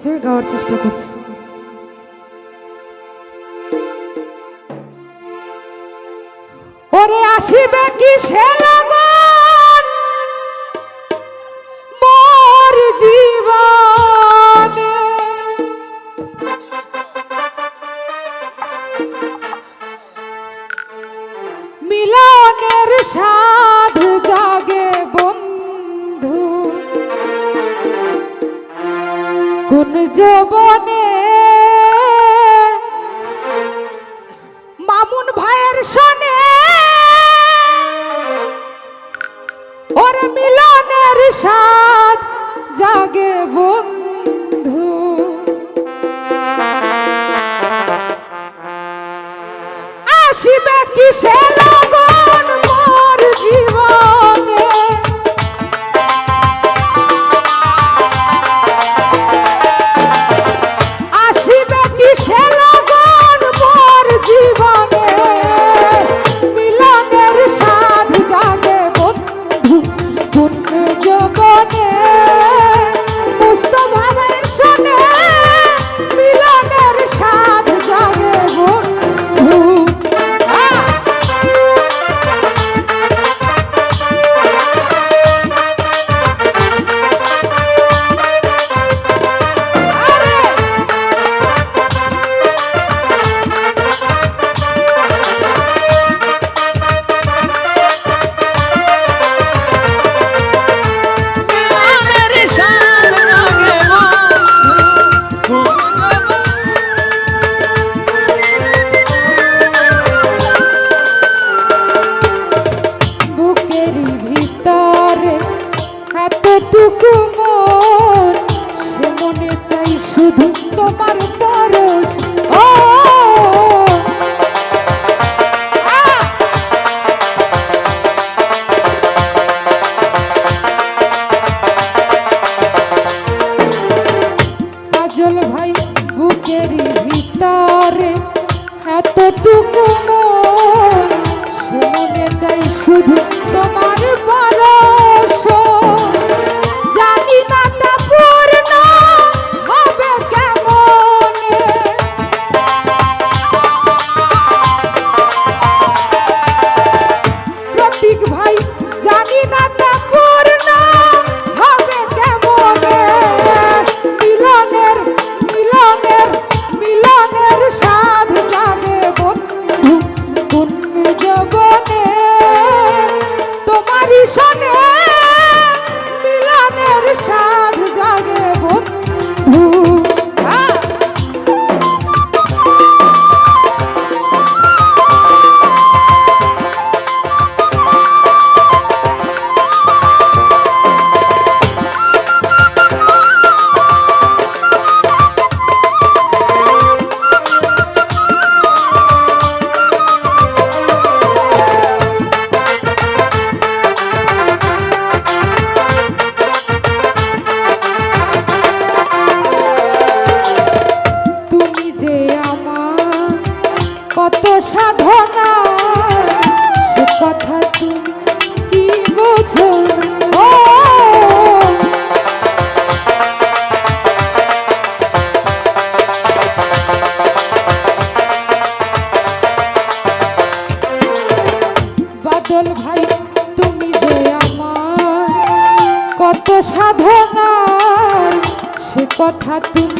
ছেড়ে গাওয়ার চেষ্টা করছি ওরে আসিবে কি সে লাগন মোর জীবনে মিলনের সা নতুন জবনে মামুন ভাইয়ের সনে ওর মিলনের সাথ জাগে বন্ধু। আসিবে কিসের பின்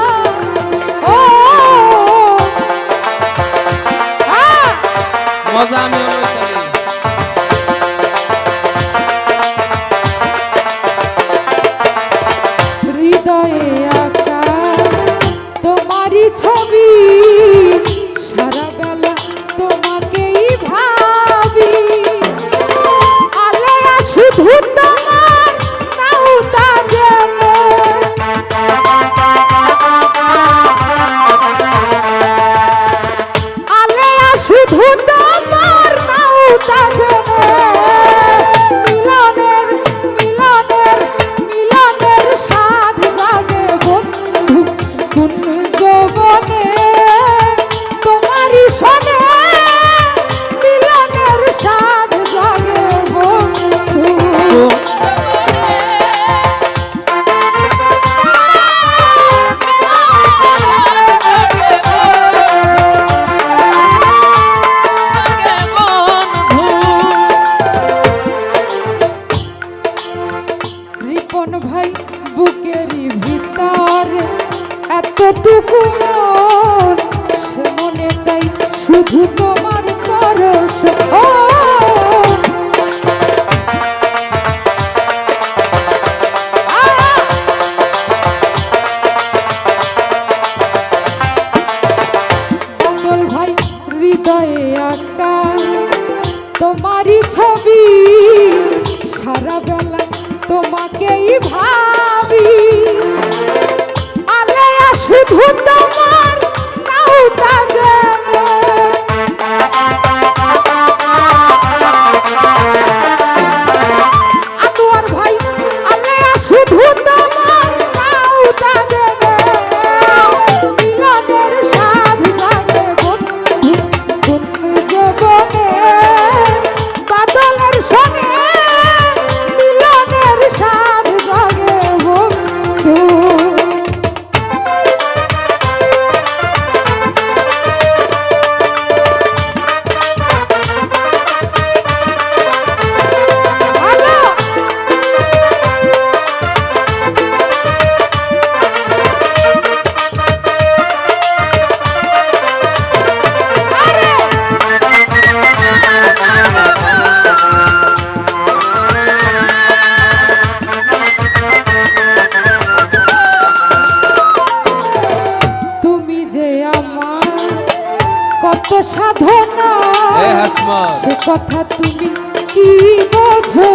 সে কথা তুমি কি বোঝো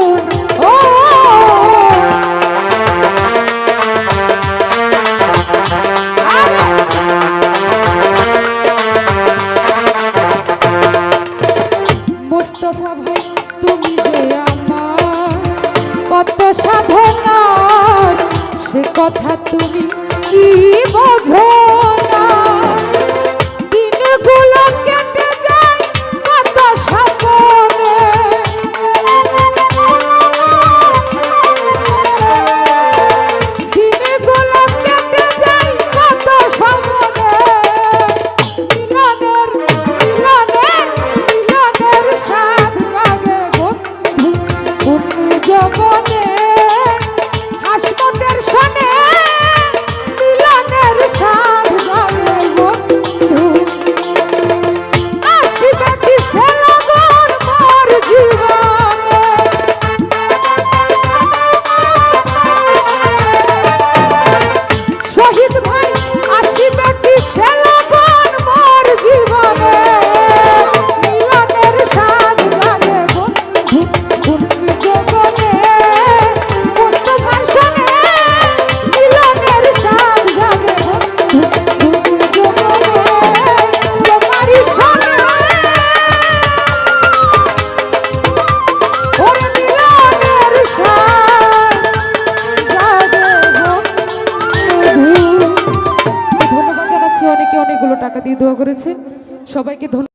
ও! সবাইকে ধন্যবাদ।